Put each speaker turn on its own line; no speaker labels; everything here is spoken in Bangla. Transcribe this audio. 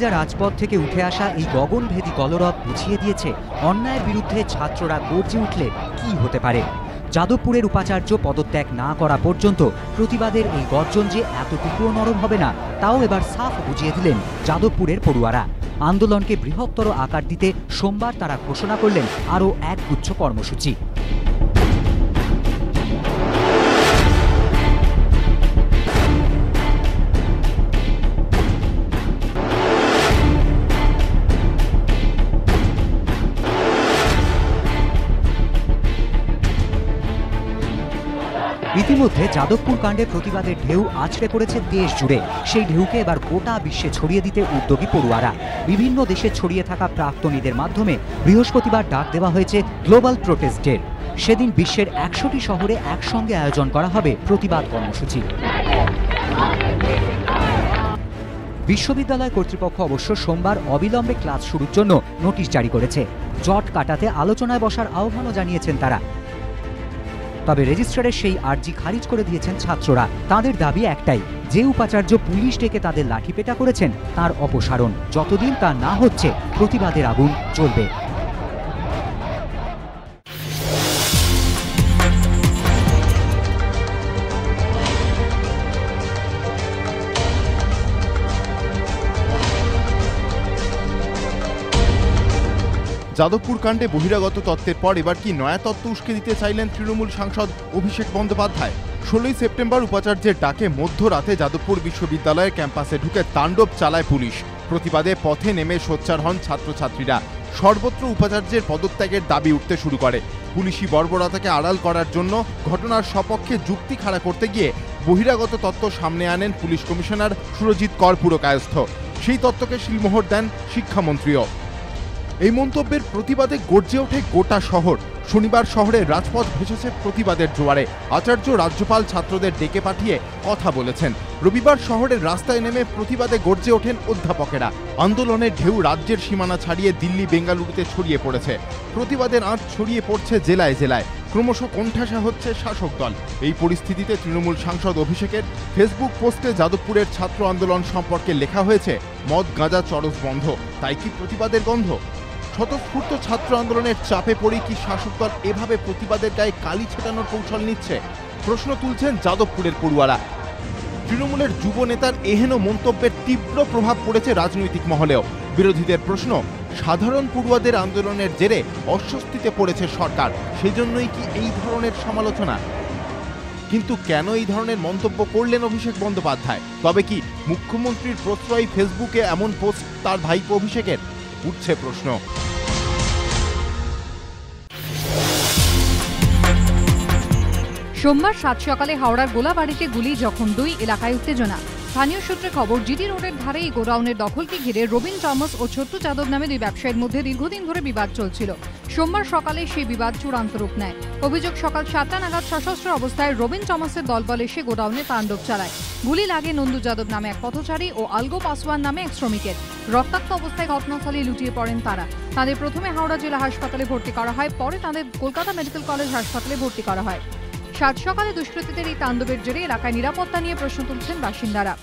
রাজপথ থেকে উঠে আসা এই গগনভেদী কলরব বুঝিয়ে দিয়েছে অন্যায়ের বিরুদ্ধে ছাত্ররা গর্জে উঠলে কি হতে পারে? যাদবপুরের উপাচার্য পদত্যাগ না করা পর্যন্ত প্রতিবাদের এই গর্জন যে এতটুকুও নরম হবে না, তাও এবার সাফ বুঝিয়ে দিলেন যাদবপুরের পড়ুয়ারা। আন্দোলনকে বৃহত্তর আকার দিতে সোমবার তারা ঘোষণা করলেন আরও এক গুচ্ছ কর্মসূচি। ইতিমধ্যে যাদবপুর কাণ্ডের প্রতিবাদের ঢেউ আছড়ে পড়েছে দেশ জুড়ে। সেই ঢেউকে এবার গোটা বিশ্বে ছড়িয়ে দিতে উদ্যোগী পড়ুয়ারা। বিভিন্ন দেশে ছড়িয়ে থাকা প্রাক্তনীদের মাধ্যমে বৃহস্পতিবার ডাক দেওয়া হয়েছে গ্লোবাল প্রোটেস্ট ডের সেদিন বিশ্বের একশোটি শহরে একসঙ্গে আয়োজন করা হবে প্রতিবাদ কর্মসূচি। বিশ্ববিদ্যালয় কর্তৃপক্ষ অবশ্য সোমবার অবিলম্বে ক্লাস শুরুর জন্য নোটিশ জারি করেছে। জট কাটাতে আলোচনায় বসার আহ্বানও জানিয়েছেন তারা। তবে রেজিস্ট্রারের সেই আর্জি খারিজ করে দিয়েছেন ছাত্ররা। তাদের দাবি একটাই, যে উপাচার্য পুলিশ ডেকে তাদের লাঠিপেটা করেছেন, তার অপসারণ। যতদিন তা না হচ্ছে, প্রতিবাদের আগুন চলবে
যাদবপুর কাণ্ডে বহিরাগত তত্ত্বের পর এবার কি নয়া তত্ত্ব উস্কে দিতে চাইলেন তৃণমূল সাংসদ অভিষেক বন্দ্যোপাধ্যায়? ষোলোই সেপ্টেম্বর উপাচার্যের ডাকে মধ্যরাতে যাদবপুর বিশ্ববিদ্যালয়ের ক্যাম্পাসে ঢুকে তাণ্ডব চালায় পুলিশ। প্রতিবাদে পথে নেমে সোচ্চার হন ছাত্রছাত্রীরা। সর্বত্র উপাচার্যের পদত্যাগের দাবি উঠতে শুরু করে। পুলিশি বর্বরতাকে আড়াল করার জন্য ঘটনার সপক্ষে যুক্তি খাড়া করতে গিয়ে বহিরাগত তত্ত্ব সামনে আনেন পুলিশ কমিশনার সুরজিৎ কর পুরকায়স্থ। সেই তত্ত্বকে শিলমোহর দেন শিক্ষামন্ত্রীও। এই মন্তব্যের প্রতিবাদে গর্জে ওঠে গোটা শহর। শনিবার শহরে রাজপথ ভেসেছে প্রতিবাদের জোয়ারে। আচার্য রাজ্যপাল ছাত্রদের ডেকে পাঠিয়ে কথা বলেছেন। রবিবার শহরের রাস্তায় নেমে প্রতিবাদে গর্জে ওঠেন অধ্যাপকেরা। আন্দোলনের ঢেউ রাজ্যের সীমানা ছাড়িয়ে দিল্লি, বেঙ্গালুরুতে ছড়িয়ে পড়েছে। প্রতিবাদের আঁচ ছড়িয়ে পড়ছে জেলায় জেলায়। ক্রমশ কোণঠাসা হচ্ছে শাসক দল। এই পরিস্থিতিতে তৃণমূল সাংসদ অভিষেকের ফেসবুক পোস্টে যাদবপুরের ছাত্র আন্দোলন সম্পর্কে লেখা হয়েছে, মদ, গাঁজা, চরস বন্ধ। তাই কি প্রতিবাদের গন্ধ? স্বতঃস্ফূর্ত ছাত্র আন্দোলনের চাপে পড়ে কি শাসক দল এভাবে প্রতিবাদের গায়ে কালি ছেটানোর কৌশল নিচ্ছে? প্রশ্ন তুলছেন যাদবপুরের পড়ুয়ারা। তৃণমূলের যুব নেতার এহেন মন্তব্যের তীব্র প্রভাব পড়েছে রাজনৈতিক মহলেও। বিরোধীদের প্রশ্ন, সাধারণ পড়ুয়াদের আন্দোলনের জেরে অস্বস্তিতে পড়েছে সরকার, সেজন্যই কি এই ধরনের সমালোচনা? কিন্তু কেন এই ধরনের মন্তব্য করলেন অভিষেক বন্দ্যোপাধ্যায়? তবে কি মুখ্যমন্ত্রীর প্রশ্রয় ফেসবুকে এমন পোস্ট তার ভাইপো অভিষেকের? উঠছে প্রশ্ন।
সোমবার সাত সকালে হাওড়ার গোলাবাড়িতে গুলি যখন দুই, এলাকায় উত্তেজনা। স্থানীয় সূত্রে খবর, জিটি রোডের ধারে এই গোডাউনের দখলকে ঘিরে রবিন টমাস ও ছোট্টু যাদব নামে দুই ব্যবসায়ীর মধ্যে দীর্ঘদিন ধরে বিবাদ চলছিল। সোমবার সকালে সেই বিবাদ চূড়ান্ত রূপ নেয়। অভিযোগ, সকাল সাতটা নাগাদ সশস্ত্র অবস্থায় রবিন টমাসের দলবল এসে গোডাউনে তাণ্ডব চালায়। গুলি লাগে নন্দু যাদব নামে এক পথচারী ও আলগো পাসওয়ান নামে এক শ্রমিকের। রক্তাক্ত অবস্থায় ঘটনাস্থলে লুটিয়ে পড়েন তারা। তাদের প্রথমে হাওড়া জেলা হাসপাতালে ভর্তি করা হয়, পরে তাদের কলকাতা মেডিকেল কলেজ হাসপাতালে ভর্তি করা হয়। সাত সকালে দুষ্কৃতীদের এই তাণ্ডবের জেরে এলাকায় নিরাপত্তা নিয়ে প্রশ্ন তুলছেন বাসিন্দারা।